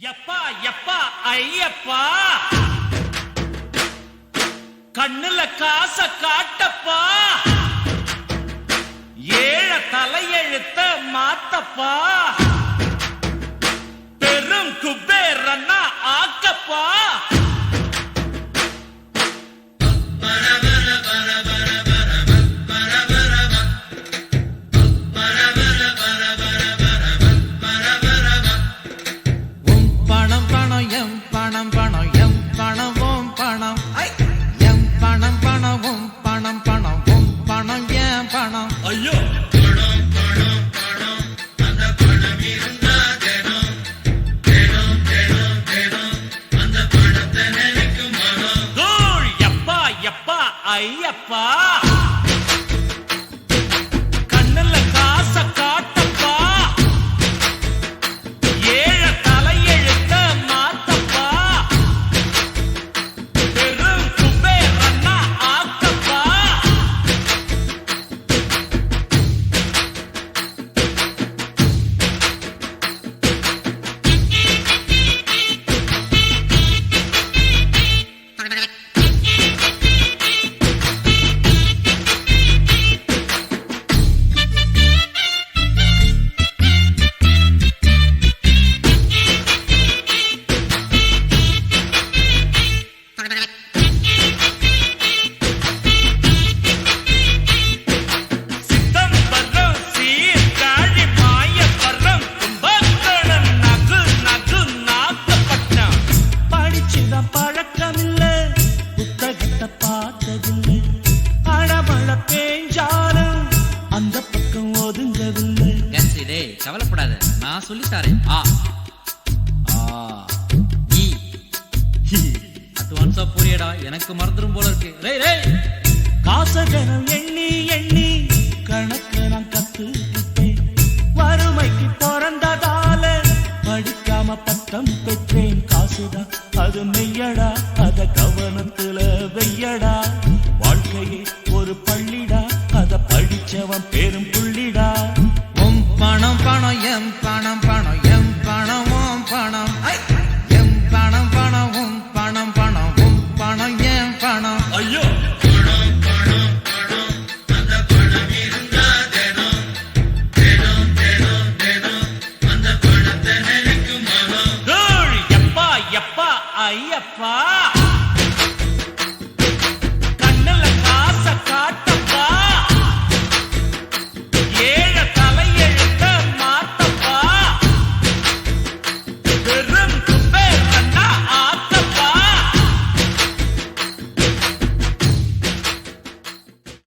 எப்பா எப்பா ஐயப்பா? கண்ணுல காச காட்டப்பா. ஏழ தலையெழுத்த மாத்தப்பா. பெரும் குபேரன்னா ஆக்கப்பா. ஐயப்பா. கவலைப்படாத நான் சொல்லி தரேன். ஆ. ஆ. இ அட்வான்ஸா புரியடா. எனக்கு மறந்துடும் போல இருக்கு. ரே ரே காச ஜனம் எண்ணி எண்ணி கணக்கு நான் கத்துக்கிட்டேன். வறுமைக்கு பிறந்ததால படிக்காம பட்டம் பெற்றேன். காசுதான் அது மெய்யடா அத கவனத்துல வெய்யடா எம் பணம் பணம் எம் பணம் ஓம் பணம்! எம் பணம் பணம் உம் பணம் பணம் உம் பணம் என் பணம். ஐயோ! ஐயப்பா.